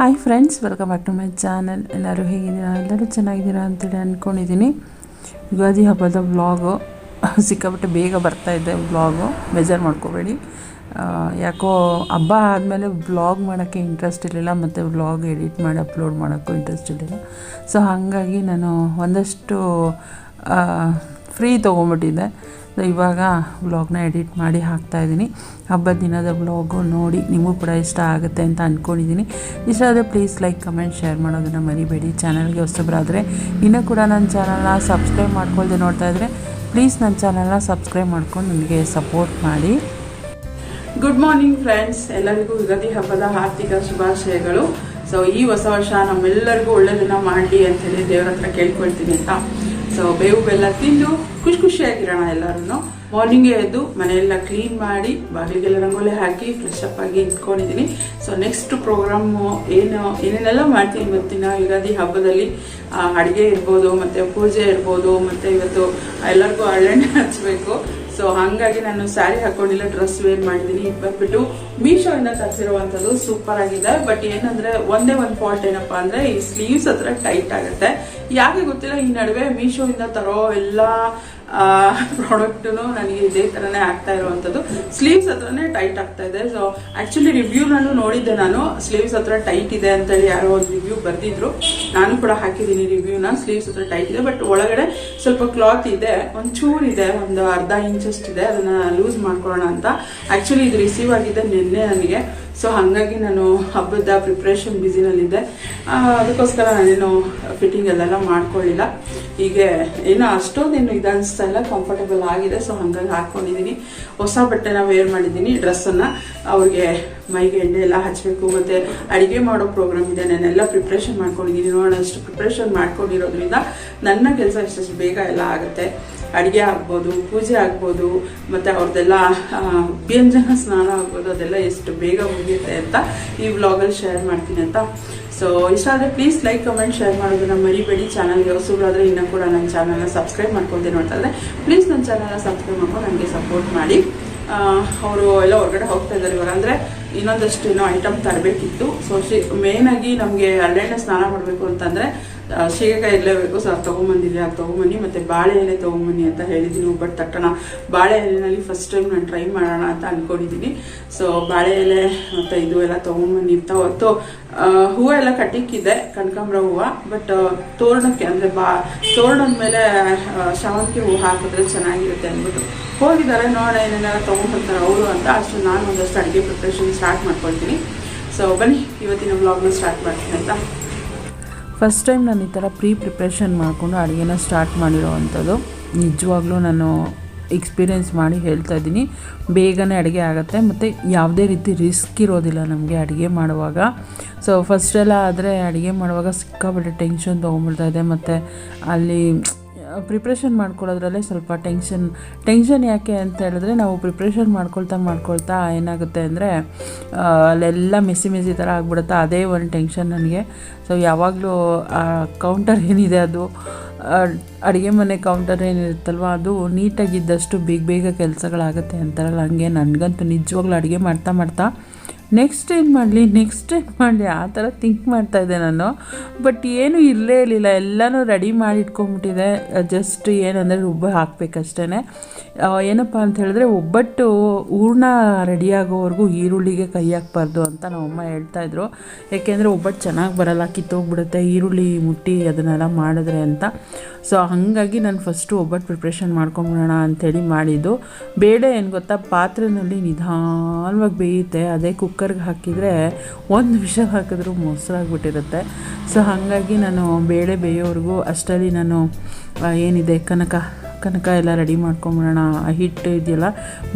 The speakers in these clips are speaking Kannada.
Hi friends welcome back to my channel ಎಲ್ಲರೂ ಹೇಗಿದ್ದೀರಾ? ಎಲ್ಲರೂ ಚೆನ್ನಾಗಿದ್ದೀರಾ ಅಂತೇಳಿ ಅಂದ್ಕೊಂಡಿದ್ದೀನಿ ಯುಗಾದಿ ಹಬ್ಬದ ವ್ಲಾಗು ಸಿಕ್ಕಾಪಟ್ಟೆ ಬೇಗ ಬರ್ತಾ ಇದೆ ವ್ಲಾಗು ಬೇಜಾರು ಮಾಡ್ಕೋಬೇಡಿ. ಯಾಕೋ ಹಬ್ಬ ಆದಮೇಲೆ ವ್ಲಾಗ್ ಮಾಡೋಕ್ಕೆ ಇಂಟ್ರೆಸ್ಟ್ ಇರಲಿಲ್ಲ, ಮತ್ತು ವ್ಲಾಗ್ ಎಡಿಟ್ ಮಾಡಿ ಅಪ್ಲೋಡ್ ಮಾಡೋಕ್ಕೂ ಇಂಟ್ರೆಸ್ಟ್ ಇರಲಿಲ್ಲ. ಸೊ ಹಾಗಾಗಿ ನಾನು ಒಂದಷ್ಟು ಫ್ರೀ ತೊಗೊಂಬಿಟ್ಟಿದ್ದೆ ಸೊ ಇವಾಗ ವ್ಲಾಗ್ನ ಎಡಿಟ್ ಮಾಡಿ ಹಾಕ್ತಾಯಿದ್ದೀನಿ ಹಬ್ಬದ ದಿನದ ವ್ಲಾಗು ನೋಡಿ ನಿಮಗೂ ಕೂಡ ಇಷ್ಟ ಆಗುತ್ತೆ ಅಂತ ಅಂದ್ಕೊಂಡಿದ್ದೀನಿ ಇಷ್ಟ ಆದರೆ ಪ್ಲೀಸ್ ಲೈಕ್ ಕಮೆಂಟ್ ಶೇರ್ ಮಾಡೋದನ್ನು ಮರಿಬೇಡಿ. ಚಾನಲ್ಗೆ ಹೊಸಬರಾದರೆ ಇನ್ನೂ ಕೂಡ ನನ್ನ ಚಾನಲ್ನ ಸಬ್ಸ್ಕ್ರೈಬ್ ಮಾಡ್ಕೊಳ್ದೆ ನೋಡ್ತಾ ಇದ್ದರೆ ಪ್ಲೀಸ್ ನನ್ನ ಚಾನಲ್ನ ಸಬ್ಸ್ಕ್ರೈಬ್ ಮಾಡ್ಕೊಂಡು ನನಗೆ ಸಪೋರ್ಟ್ ಮಾಡಿ. ಗುಡ್ ಮಾರ್ನಿಂಗ್ ಫ್ರೆಂಡ್ಸ್ ಎಲ್ಲರಿಗೂ ಯುಗಾದಿ ಹಬ್ಬದ ಆರ್ಥಿಕ ಶುಭಾಶಯಗಳು. ಸೊ ಈ ಹೊಸ ವರ್ಷ ನಮ್ಮೆಲ್ಲರಿಗೂ ಒಳ್ಳೆಯದನ್ನು ಮಾಡಲಿ ಅಂತ ಹೇಳಿ ದೇವ್ರ ಹತ್ರ ಕೇಳ್ಕೊಳ್ತೀನಿ ಅಂತ. ಸೊ ಬೇವು ಬೆಲ್ಲ ತಿಂದು ಖುಷಿ ಖುಷಿಯಾಗಿರೋಣ ಎಲ್ಲರೂ ಮಾರ್ನಿಂಗೇ ಎದ್ದು ಮನೆಯೆಲ್ಲ ಕ್ಲೀನ್ ಮಾಡಿ, ಬಾಗಿಲಿಗೆಲ್ಲ ರಂಗೋಲಿ ಹಾಕಿ ಫ್ರೆಶ್ ಅಪ್ ಆಗಿ ಇಟ್ಕೊಂಡಿದ್ದೀನಿ ಸೊ ನೆಕ್ಸ್ಟ್ ಪ್ರೋಗ್ರಾಮು ಏನು, ಏನೇನೆಲ್ಲ ಮಾಡ್ತೀನಿ ಇವತ್ತಿನ ಯುಗಾದಿ ಹಬ್ಬದಲ್ಲಿ ಅಡುಗೆ ಇರ್ಬೋದು, ಮತ್ತು ಪೂಜೆ ಇರ್ಬೋದು, ಮತ್ತು ಇವತ್ತು ಎಲ್ಲರಿಗೂ ಹಳ್ಳೆಣ್ಣೆ ಹಚ್ಚಬೇಕು ಸೊ ಹಾಗಾಗಿ ನಾನು ಸ್ಯಾರಿ ಹಾಕೊಂಡಿಲ್ಲ ಡ್ರೆಸ್ ವೇರ್ ಮಾಡಿದ್ದೀನಿ ಇದು ಬಂದ್ಬಿಟ್ಟು ಮೀಶೋ ಇಂದ ತರಿಸಿರುವಂಥದ್ದು ಸೂಪರ್ ಆಗಿದೆ. ಬಟ್ ಏನಂದ್ರೆ, ಒಂದೇ ಒಂದು ಫಾಲ್ಟ್ ಏನಪ್ಪಾ ಅಂದ್ರೆ, ಈ ಸ್ಲೀವ್ಸ್ ಹತ್ರ ಟೈಟ್ ಆಗುತ್ತೆ. ಯಾಕೆ ಗೊತ್ತಿಲ್ಲ, ಈ ನಡುವೆ ಮೀಶೋ ಇಂದ ತರೋ ಎಲ್ಲ ಪ್ರಾಡಕ್ಟು ನನಗೆ ಇದೇ ಥರನೇ ಆಗ್ತಾ ಇರುವಂಥದ್ದು. ಸ್ಲೀವ್ಸ್ ಹತ್ರನೇ ಟೈಟ್ ಆಗ್ತಾ ಇದೆ. ಸೊ ಆಕ್ಚುಲಿ ನಾನು ನೋಡಿದ್ದೆ ನಾನು. ಸ್ಲೀವ್ಸ್ ಹತ್ರ ಟೈಟ್ ಇದೆ ಅಂತೇಳಿ ಯಾರೋ ಒಂದು ರಿವ್ಯೂ ಬರೆದಿದ್ರು. ನಾನು ಕೂಡ ಹಾಕಿದ್ದೀನಿ ರಿವ್ಯೂನ ಸ್ಲೀವ್ಸ್ ಹತ್ರ ಟೈಟ್ ಇದೆ. ಬಟ್ ಒಳಗಡೆ ಸ್ವಲ್ಪ ಕ್ಲಾತ್ ಇದೆ. ಒಂಚೂರು ಇದೆ. ಒಂದು ಅರ್ಧ ಇಂಚಸ್ಟ್ ಇದೆ ಅದನ್ನ ಲೂಸ್ ಮಾಡ್ಕೊಳ್ಳೋಣ ಅಂತ. ಆಕ್ಚುಲಿ ಇದು ರಿಸೀವ್ ಆಗಿದೆ ನಿನ್ನೆ ನನಗೆ. ಸೊ ಹಾಗಾಗಿ ನಾನು ಹಬ್ಬದ ಪ್ರಿಪ್ರೇಷನ್ ಬ್ಯುಸಿನಲ್ಲಿದ್ದೆ ಅದಕ್ಕೋಸ್ಕರ ನಾನೇನು ಫಿಟ್ಟಿಂಗ್ ಅಲ್ಲೆಲ್ಲ ಮಾಡ್ಕೊಳ್ಳಿಲ್ಲ. ಹೀಗೆ ಏನೋ ಅಷ್ಟೊಂದೇನು ಇದು ಅನಿಸ್ತಾ ಇಲ್ಲ ಕಂಫರ್ಟಬಲ್ ಆಗಿದೆ. ಸೊ ಹಾಗಾಗಿ ಹಾಕ್ಕೊಂಡಿದ್ದೀನಿ ಹೊಸ ಬಟ್ಟೆನ ವೇರ್ ಮಾಡಿದ್ದೀನಿ ಡ್ರೆಸ್ಸನ್ನು ಅವ್ರಿಗೆ ಮೈಗೆ ಎಣ್ಣೆ ಎಲ್ಲ ಹಚ್ಚಬೇಕು ಮತ್ತು ಅಡುಗೆ ಮಾಡೋ ಪ್ರೋಗ್ರಾಮ್ ಇದೆ. ನಾನೆಲ್ಲ ಪ್ರಿಪ್ರೇಷನ್ ಮಾಡ್ಕೊಂಡಿದ್ದೀನಿ ನೋಡೋಣ, ಅಷ್ಟು ಪ್ರಿಪ್ರೇಷನ್ ಮಾಡ್ಕೊಂಡಿರೋದ್ರಿಂದ ನನ್ನ ಕೆಲಸ ಇಷ್ಟು ಬೇಗ ಎಲ್ಲ ಆಗುತ್ತೆ. ಅಡುಗೆ ಆಗ್ಬೋದು, ಪೂಜೆ ಆಗ್ಬೋದು, ಮತ್ತು ಅವ್ರದ್ದೆಲ್ಲ ವ್ಯಂಜನ ಸ್ನಾನ ಆಗ್ಬೋದು, ಅದೆಲ್ಲ ಎಷ್ಟು ಬೇಗ ಮುಗಿಯುತ್ತೆ ಅಂತ ಈ ವ್ಲಾಗಲ್ಲಿ ಶೇರ್ ಮಾಡ್ತೀನಿ ಅಂತ. ಸೊ ಇಷ್ಟ ಆದರೆ ಪ್ಲೀಸ್ ಲೈಕ್ ಕಮೆಂಟ್ ಶೇರ್ ಮಾಡೋದನ್ನ ಮರಿಬೇಡಿ. ಚಾನಲ್ಗೆ ಹೊಸಬ್ರಾದ್ರೆ ಇನ್ನೂ ಕೂಡ ನನ್ನ ಚಾನಲ್ನ ಸಬ್ಸ್ಕ್ರೈಬ್ ಮಾಡ್ಕೊತೀನಿ ನೋಡ್ತಾ ಇದ್ರೆ ಪ್ಲೀಸ್ ನನ್ನ ಚಾನಲ್ನ ಸಬ್ಸ್ಕ್ರೈಬ್ ಮಾಡ್ಕೊಂಡು ನನಗೆ ಸಪೋರ್ಟ್ ಮಾಡಿ. ಅವರು ಎಲ್ಲ ಹೊರಗಡೆ ಹೋಗ್ತಾ ಇದ್ದಾರೆ ಇವಾಗ ಅಂದರೆ ಇನ್ನೊಂದಷ್ಟು ಏನೋ ಐಟಮ್ ತರಬೇಕಿತ್ತು. ಸೊ ಶಿ ಮೇಯ್ನಾಗಿ ನಮಗೆ ಹರಳೆಣ್ಣೆ ಸ್ನಾನ ಮಾಡಬೇಕು ಅಂತಂದರೆ ಶೀಗೆಕಾಯಿ ಇರಲೇಬೇಕು ಸೊ ಅದು ತೊಗೊಂಬಂದಿಲ್ಲ ಅದು ತೊಗೊಂಬನ್ನಿ, ಮತ್ತು ಬಾಳೆ ಎಲೆ ತೊಗೊಂಬನ್ನಿ ಅಂತ ಹೇಳಿದ್ದೀನಿ. ಬಟ್ ತಟ್ಟಣ. ಬಾಳೆ ಎಲೆನಲ್ಲಿ ಫಸ್ಟ್ ಟೈಮ್ ನಾನು ಟ್ರೈ ಮಾಡೋಣ ಅಂತ ಅಂದ್ಕೊಂಡಿದ್ದೀನಿ ಸೊ ಬಾಳೆ ಎಲೆ ಮತ್ತು ಇದು ಎಲ್ಲ ತೊಗೊಂಬನ್ನಿ ಅಂತ ಹೊತ್ತು ಹೂವು ಎಲ್ಲ ಕಟ್ಟಿಕ್ಕಿದೆ ಕನಕಾಂಬ್ರ ಹೂವು. ಬಟ್ ತೋರಣಕ್ಕೆ, ಅಂದರೆ ಬಾ, ತೋರಣದ ಮೇಲೆ ಶಾವಂತಿ ಶಾವಂತಿಗೆ ಹೂವು ಹಾಕಿದ್ರೆ ಚೆನ್ನಾಗಿರುತ್ತೆ ಅಂದ್ಬಿಟ್ಟು. ಹೋಗಿದ್ದಾರೆ, ನೋಡೋಣ ಏನೇನೆಲ್ಲ ತೊಗೊಂಡ್ಬರ್ತಾರೆ ಅವರು ಅಂತ. ಅಷ್ಟು ನಾನು ಒಂದಷ್ಟು ಅಡುಗೆ ಪ್ರಿಪ್ರೇಷನ್ ಸ್ಟಾರ್ಟ್ ಮಾಡ್ಕೊಳ್ತೀನಿ. ಸೊ ಬನ್ನಿ, ಇವತ್ತಿನ ವ್ಲಾಗ್ನ ಸ್ಟಾರ್ಟ್ ಮಾಡ್ತೀನಿ ಅಂತ ಫಸ್ಟ್ ಟೈಮ್ ನಾನು ಈ ಥರ ಪ್ರೀ ಪ್ರಿಪ್ರೇಷನ್ ಮಾಡಿಕೊಂಡು ಅಡುಗೆನ ಸ್ಟಾರ್ಟ್ ಮಾಡಿರೋ ಅಂಥದ್ದು. ನಿಜವಾಗ್ಲೂ ನಾನು ಎಕ್ಸ್ಪೀರಿಯೆನ್ಸ್ ಮಾಡಿ ಹೇಳ್ತಾ ಇದ್ದೀನಿ. ಬೇಗನೆ ಅಡುಗೆ ಆಗುತ್ತೆ. ಮತ್ತು ಯಾವುದೇ ರೀತಿ ರಿಸ್ಕ್ ಇರೋದಿಲ್ಲ ನಮಗೆ ಅಡುಗೆ ಮಾಡುವಾಗ. ಸೊ ಫಸ್ಟೆಲ್ಲ ಆದರೆ ಅಡುಗೆ ಮಾಡುವಾಗ ಸಿಕ್ಕಾಪಟ್ಟೆ ಟೆನ್ಷನ್ ತೊಗೊಂಬಿಡ್ತಾ ಇದೆ. ಮತ್ತು ಅಲ್ಲಿ ಪ್ರಿಪ್ರೇಷನ್ ಮಾಡ್ಕೊಳ್ಳೋದ್ರಲ್ಲೇ ಸ್ವಲ್ಪ ಟೆನ್ಷನ್ ಟೆನ್ಷನ್ ಯಾಕೆ ಅಂತ ಹೇಳಿದ್ರೆ ನಾವು ಪ್ರಿಪ್ರೇಷನ್ ಮಾಡ್ಕೊಳ್ತಾ ಮಾಡ್ಕೊಳ್ತಾ ಏನಾಗುತ್ತೆ ಅಂದರೆ ಅಲ್ಲೆಲ್ಲ ಮೆಸ್ಸಿ ಮೆಸ್ಸಿ ಥರ ಆಗ್ಬಿಡುತ್ತಾ. ಅದೇ ಒಂದು ಟೆನ್ಷನ್ ನನಗೆ. ಸೊ ಯಾವಾಗಲೂ, ಆ ಕೌಂಟರ್ ಏನಿದೆ ಅದು ಅಡುಗೆ ಮನೆ ಕೌಂಟರ್ ಏನಿರುತ್ತಲ್ವ, ಅದು ನೀಟಾಗಿದ್ದಷ್ಟು ಬೇಗ ಬೇಗ ಕೆಲಸಗಳಾಗುತ್ತೆ ಅಂತಾರಲ್ಲ, ಹಂಗೆ ನನಗಂತೂ ನಿಜವಾಗ್ಲೂ ಅಡುಗೆ ಮಾಡ್ತಾ ಮಾಡ್ತಾ ನೆಕ್ಸ್ಟ್ ಏನು ಮಾಡಲಿ ನೆಕ್ಸ್ಟ್ ಏನು ಮಾಡಲಿ, ಆ ಥರ ಥಿಂಕ್ ಮಾಡ್ತಾಯಿದ್ದೆ ನಾನು. ಬಟ್ ಏನು ಇರಲೇ ಇರಲಿಲ್ಲ. ಎಲ್ಲನೂ ರೆಡಿ ಮಾಡಿ ಇಟ್ಕೊಂಬಿಟ್ಟಿದೆ ಜಸ್ಟ್ ಏನಂದರೆ ರುಬ್ಬ ಹಾಕಬೇಕಷ್ಟೇ ಏನಪ್ಪ ಅಂತ ಹೇಳಿದ್ರೆ ಒಬ್ಬಟ್ಟು ಹೂರ್ಣ ರೆಡಿ ಆಗೋವರೆಗೂ ಈರುಳ್ಳಿಗೆ ಕೈ ಹಾಕ್ಬಾರ್ದು ಅಂತ ನಮ್ಮಮ್ಮ ಹೇಳ್ತಾಯಿದ್ರು ಯಾಕೆಂದರೆ ಒಬ್ಬಟ್ಟು ಚೆನ್ನಾಗಿ ಬರಲ್ಲ, ಕಿತ್ತೋಗ್ಬಿಡುತ್ತೆ, ಈರುಳ್ಳಿ ಮುಟ್ಟಿ ಅದನ್ನೆಲ್ಲ ಮಾಡಿದ್ರೆ ಅಂತ. ಸೊ ಹಾಗಾಗಿ ನಾನು ಫಸ್ಟು ಒಬ್ಬಟ್ಟು ಪ್ರಿಪ್ರೇಷನ್ ಮಾಡ್ಕೊಂಬಿಡೋಣ ಅಂಥೇಳಿ ಮಾಡಿದ್ದು. ಬೇಳೆ ಏನು ಗೊತ್ತಾ ಪಾತ್ರೆಯಲ್ಲಿ ನಿಧಾನವಾಗಿ ಬೇಯುತ್ತೆ. ಅದೇ ಕುಕ್ಕರ್ಗೆ ಹಾಕಿದರೆ ಒಂದು ವಿಷ ಹಾಕಿದ್ರೂ ಮೊಸರಾಗ್ಬಿಟ್ಟಿರುತ್ತೆ ಸೊ ಹಾಗಾಗಿ ನಾನು ಬೇಳೆ ಬೇಯೋವರೆಗೂ ಅಷ್ಟರಲ್ಲಿ ನಾನು ಏನಿದೆ, ಕನಕ ಕನಕ ಎಲ್ಲ ರೆಡಿ ಮಾಡ್ಕೊಂಬಿಡೋಣ. ಆ ಹಿಟ್ಟು ಇದೆಯಲ್ಲ,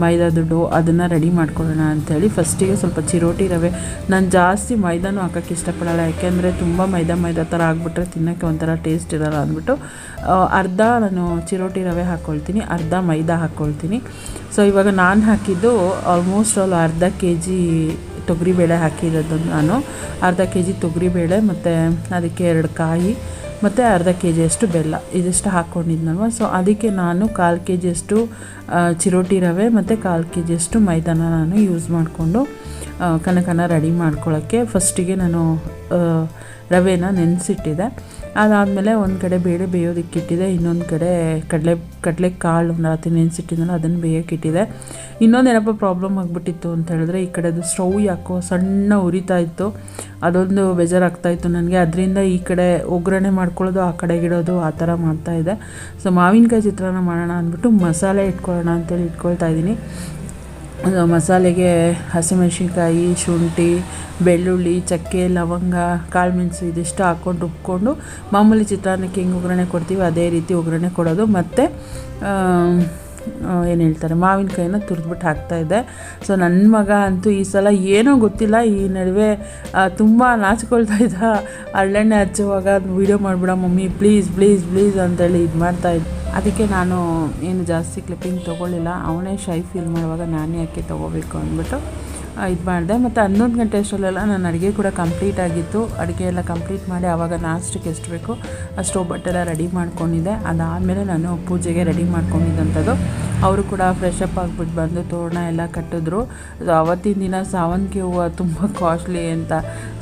ಮೈದಾ ದುಡ್ಡು ಅದನ್ನು ರೆಡಿ ಮಾಡ್ಕೊಳ್ಳೋಣ ಅಂಥೇಳಿ ಫಸ್ಟಿಗೆ ಸ್ವಲ್ಪ ಚಿರೋಟಿ ರವೆ. ನಾನು ಜಾಸ್ತಿ ಮೈದಾನು ಹಾಕೋಕ್ಕೆ ಇಷ್ಟಪಡಲ್ಲ, ಯಾಕೆಂದರೆ ತುಂಬ ಮೈದಾ ಮೈದಾ ಥರ ಆಗಿಬಿಟ್ರೆ ತಿನ್ನೋಕ್ಕೆ ಒಂಥರ ಟೇಸ್ಟ್ ಇರೋಲ್ಲ ಅಂದ್ಬಿಟ್ಟು ಅರ್ಧ ನಾನು ಚಿರೋಟಿ ರವೆ ಹಾಕ್ಕೊಳ್ತೀನಿ ಅರ್ಧ ಮೈದಾ ಹಾಕ್ಕೊಳ್ತೀನಿ ಸೊ ಇವಾಗ ನಾನು ಹಾಕಿದ್ದು ಆಲ್ಮೋಸ್ಟ್ ಆಲ್ ಅರ್ಧ ಕೆ ಜಿ ತೊಗರಿಬೇಳೆ ಹಾಕಿರೋದು ನಾನು. ಅರ್ಧ ಕೆ ಜಿ ತೊಗರಿಬೇಳೆ ಮತ್ತು ಅದಕ್ಕೆ ಎರಡು ಕಾಯಿ ಮತ್ತು ಅರ್ಧ ಕೆ ಜಿಯಷ್ಟು ಬೆಲ್ಲ ಇದಿಷ್ಟು ಹಾಕ್ಕೊಂಡಿದ್ನಲ್ವ? ಸೊ ಅದಕ್ಕೆ ನಾನು ಕಾಲು ಕೆ ಜಿಯಷ್ಟು ಚಿರೋಟಿ ರವೆ ಮತ್ತು ಕಾಲು ಕೆ ಜಿಯಷ್ಟು ಮೈದಾನ ನಾನು ಯೂಸ್ ಮಾಡಿಕೊಂಡು ಕನಕನ ರೆಡಿ ಮಾಡ್ಕೊಳ್ಳೋಕ್ಕೆ ಫಸ್ಟಿಗೆ ನಾನು ರವೆನ ನೆನೆಸಿಟ್ಟಿದ್ದೆ ಅದಾದಮೇಲೆ ಒಂದು ಕಡೆ ಬೇಳೆ ಬೇಯೋದಕ್ಕೆ ಇಟ್ಟಿದೆ ಇನ್ನೊಂದು ಕಡೆ ಕಡಲೆ ಕಡಲೆ ಕಾಳು ರಾತ್ರಿ ನೆನೆಸಿಟ್ಟಿದ್ದಲ್ಲ ಅದನ್ನು ಬೇಯೋಕೆ ಇಟ್ಟಿದೆ ಇನ್ನೊಂದೇನಪ್ಪ ಪ್ರಾಬ್ಲಮ್ ಆಗಿಬಿಟ್ಟಿತ್ತು ಅಂತ ಹೇಳಿದ್ರೆ, ಈ ಕಡೆದು ಸ್ಟವ್ ಯಾಕೋ ಸಣ್ಣ ಉರಿತಾ ಇತ್ತು. ಅದೊಂದು ಬೇಜಾರಾಗ್ತಾ ಇತ್ತು ನನಗೆ. ಅದರಿಂದ ಈ ಕಡೆ ಒಗ್ಗರಣೆ ಮಾಡ್ಕೊಳ್ಳೋದು, ಆ ಕಡೆಗೆ ಇಡೋದು, ಆ ಥರ ಮಾಡ್ತಾಯಿದ್ದೆ ಸೊ ಮಾವಿನಕಾಯಿ ಚಿತ್ರಾನ್ನ ಮಾಡೋಣ ಅಂದ್ಬಿಟ್ಟು ಮಸಾಲೆ ಇಟ್ಕೊಳ್ಳೋಣ ಅಂತೇಳಿ ಇಟ್ಕೊಳ್ತಾ ಇದ್ದೀನಿ. ಮಸಾಲೆಗೆ ಹಸಿಮೆಣ್ಸಿನ್ಕಾಯಿ, ಶುಂಠಿ, ಬೆಳ್ಳುಳ್ಳಿ, ಚಕ್ಕೆ, ಲವಂಗ ಕಾಳುಮೆಣಸು ಇದಿಷ್ಟು ಹಾಕ್ಕೊಂಡು ರುಬ್ಕೊಂಡು ಮಾಮೂಲಿ ಚಿತ್ರಾನ್ನಕ್ಕೆ ಹೆಂಗೆ ಒಗ್ಗರಣೆ ಕೊಡ್ತೀವಿ ಅದೇ ರೀತಿ ಒಗ್ಗರಣೆ ಕೊಡೋದು. ಮತ್ತು ಏನು ಹೇಳ್ತಾರೆ, ಮಾವಿನಕಾಯಿನ ತುರಿದ್ಬಿಟ್ಟು ಹಾಕ್ತಾಯಿದ್ದೆ ಸೊ ನನ್ನ ಮಗ ಅಂತೂ ಈ ಸಲ ಏನೋ ಗೊತ್ತಿಲ್ಲ. ಈ ನಡುವೆ ತುಂಬ ನಾಚಿಕೊಳ್ತಾ ಇದ್ದ. ಹಳ್ಳೆಣ್ಣೆ ಹಚ್ಚುವಾಗ ವೀಡಿಯೋ ಮಾಡಿಬಿಡ, ಮಮ್ಮಿ ಪ್ಲೀಸ್ ಪ್ಲೀಸ್ ಪ್ಲೀಸ್ ಅಂತೇಳಿ ಇದು ಮಾಡ್ತಾಯಿದ್ದೆ ಅದಕ್ಕೆ ನಾನು ಏನು ಜಾಸ್ತಿ ಕ್ಲಿಪ್ಪಿಂಗ್ ತೊಗೊಳ್ಳಿಲ್ಲ. ಅವನೇ ಶೈ ಫೀಲ್ ಮಾಡುವಾಗ ನಾನೇ ಯಾಕೆ ತೊಗೋಬೇಕು ಅಂದ್ಬಿಟ್ಟು ಇದು ಮಾಡಿದೆ. ಮತ್ತು ಹನ್ನೊಂದು ಗಂಟೆ ಅಷ್ಟರಲ್ಲೆಲ್ಲ ನಾನು ಅಡುಗೆ ಕೂಡ ಕಂಪ್ಲೀಟ್ ಆಗಿತ್ತು. ಅಡುಗೆ ಎಲ್ಲ ಕಂಪ್ಲೀಟ್ ಮಾಡಿ ಆವಾಗ ನಾಷ್ಟಕ್ಕೆ ಎಷ್ಟು ಬೇಕು ಅಷ್ಟು ಬಟ್ಟೆಲ್ಲ ರೆಡಿ ಮಾಡ್ಕೊಂಡಿದ್ದೆ. ಅದಾದಮೇಲೆ ನಾನು ಪೂಜೆಗೆ ರೆಡಿ ಮಾಡ್ಕೊಂಡಿದ್ದಂಥದ್ದು. ಅವರು ಕೂಡ ಫ್ರೆಶ್ ಅಪ್ ಆಗಿಬಿಟ್ಟು ಬಂದು ತೋರಣ ಎಲ್ಲ ಕಟ್ಟಿದ್ರು. ಸೊ ಅವತ್ತಿನ ದಿನ ಸಾವಂತಿಗೆ ಹೂವು ತುಂಬ ಕಾಸ್ಟ್ಲಿ ಅಂತ.